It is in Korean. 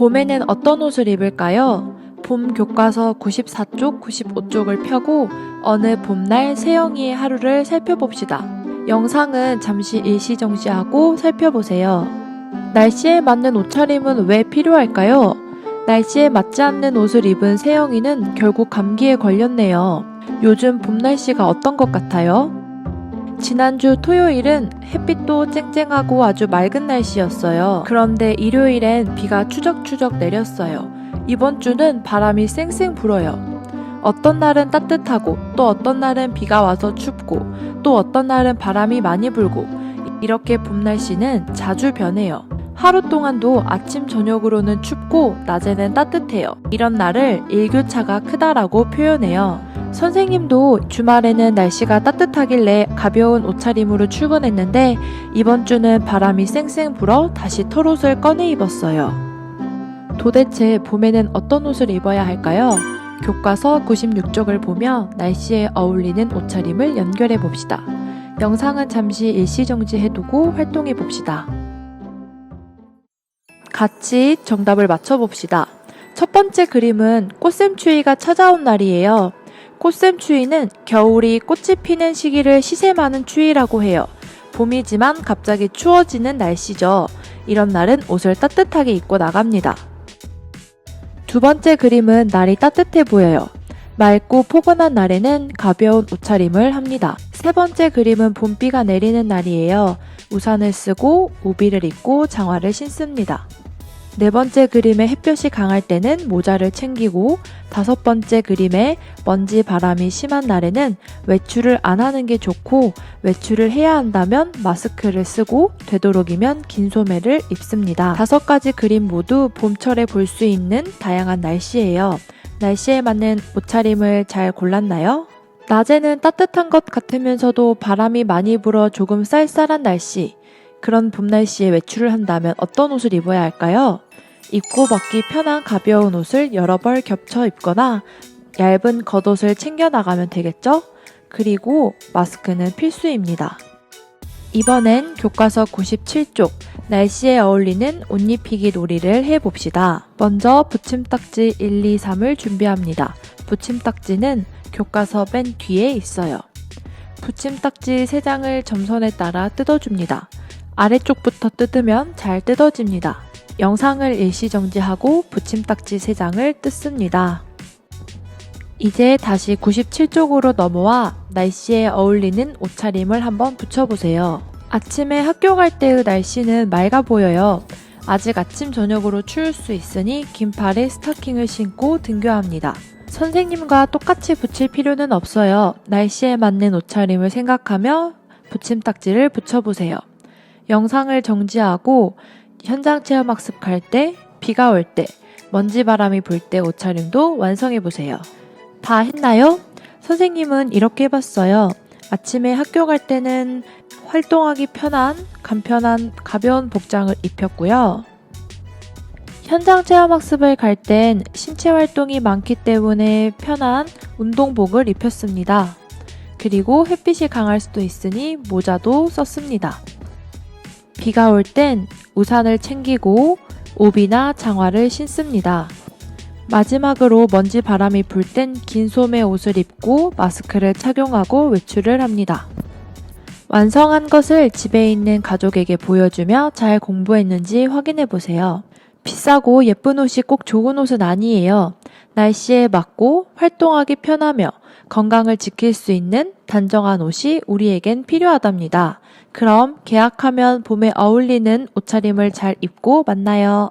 봄에는 어떤 옷을 입을까요? 봄 교과서 94쪽, 95쪽을 펴고 어느 봄날 세영이의 하루를 살펴봅시다. 영상은 잠시 일시정지하고 살펴보세요. 날씨에 맞는 옷차림은 왜 필요할까요? 날씨에 맞지 않는 옷을 입은 세영이는 결국 감기에 걸렸네요. 요즘 봄 날씨가 어떤 것 같아요? 지난주 토요일은 햇빛도 쨍쨍하고 아주 맑은 날씨였어요. 그런데 일요일엔 비가 추적추적 내렸어요. 이번 주는 바람이 쌩쌩 불어요. 어떤 날은 따뜻하고 또 어떤 날은 비가 와서 춥고 또 어떤 날은 바람이 많이 불고 이렇게 봄 날씨는 자주 변해요. 하루 동안도 아침 저녁으로는 춥고 낮에는 따뜻해요. 이런 날을 일교차가 크다라고 표현해요. 선생님도 주말에는 날씨가 따뜻하길래 가벼운 옷차림으로 출근했는데 이번 주는 바람이 쌩쌩 불어 다시 털옷을 꺼내 입었어요. 도대체 봄에는 어떤 옷을 입어야 할까요? 교과서 96쪽을 보며 날씨에 어울리는 옷차림을 연결해 봅시다. 영상은 잠시 일시정지 해두고 활동해 봅시다. 같이 정답을 맞춰봅시다. 첫 번째 그림은 꽃샘추위가 찾아온 날이에요. 꽃샘 추위는 겨울이 꽃이 피는 시기를 시샘하는 추위라고 해요. 봄이지만 갑자기 추워지는 날씨죠. 이런 날은 옷을 따뜻하게 입고 나갑니다. 두 번째 그림은 날이 따뜻해 보여요. 맑고 포근한 날에는 가벼운 옷차림을 합니다. 세 번째 그림은 봄비가 내리는 날이에요. 우산을 쓰고 우비를 입고 장화를 신습니다. 네 번째 그림에 햇볕이 강할 때는 모자를 챙기고 다섯 번째 그림에 먼지 바람이 심한 날에는 외출을 안 하는 게 좋고 외출을 해야 한다면 마스크를 쓰고 되도록이면 긴 소매를 입습니다. 다섯 가지 그림 모두 봄철에 볼 수 있는 다양한 날씨예요. 날씨에 맞는 옷차림을 잘 골랐나요? 낮에는 따뜻한 것 같으면서도 바람이 많이 불어 조금 쌀쌀한 날씨. 그런 봄 날씨에 외출을 한다면 어떤 옷을 입어야 할까요? 입고 벗기 편한 가벼운 옷을 여러 벌 겹쳐 입거나 얇은 겉옷을 챙겨 나가면 되겠죠? 그리고 마스크는 필수입니다. 이번엔 교과서 97쪽 날씨에 어울리는 옷 입히기 놀이를 해봅시다. 먼저 붙임딱지 1, 2, 3을 준비합니다. 붙임딱지는 교과서 맨 뒤에 있어요. 붙임딱지 3장을 점선에 따라 뜯어줍니다. 아래쪽부터 뜯으면 잘 뜯어집니다. 영상을 일시 정지하고 붙임딱지 3장을 뜯습니다. 이제 다시 97쪽으로 넘어와 날씨에 어울리는 옷차림을 한번 붙여보세요. 아침에 학교 갈 때의 날씨는 맑아 보여요. 아직 아침 저녁으로 추울 수 있으니 긴팔에 스타킹을 신고 등교합니다. 선생님과 똑같이 붙일 필요는 없어요. 날씨에 맞는 옷차림을 생각하며 붙임딱지를 붙여보세요. 영상을 정지하고 현장 체험 학습할 때, 비가 올 때, 먼지 바람이 불 때 옷차림도 완성해 보세요. 다 했나요? 선생님은 이렇게 해봤어요. 아침에 학교 갈 때는 활동하기 편한, 간편한, 가벼운 복장을 입혔고요. 현장 체험 학습을 갈 땐 신체 활동이 많기 때문에 편한 운동복을 입혔습니다. 그리고 햇빛이 강할 수도 있으니 모자도 썼습니다. 비가 올 땐 우산을 챙기고 옷이나 장화를 신습니다. 마지막으로 먼지 바람이 불 땐 긴 소매 옷을 입고 마스크를 착용하고 외출을 합니다. 완성한 것을 집에 있는 가족에게 보여주며 잘 공부했는지 확인해 보세요. 비싸고 예쁜 옷이 꼭 좋은 옷은 아니에요. 날씨에 맞고 활동하기 편하며 건강을 지킬 수 있는 단정한 옷이 우리에겐 필요하답니다. 그럼 계약하면 봄에 어울리는 옷차림을 잘 입고 만나요.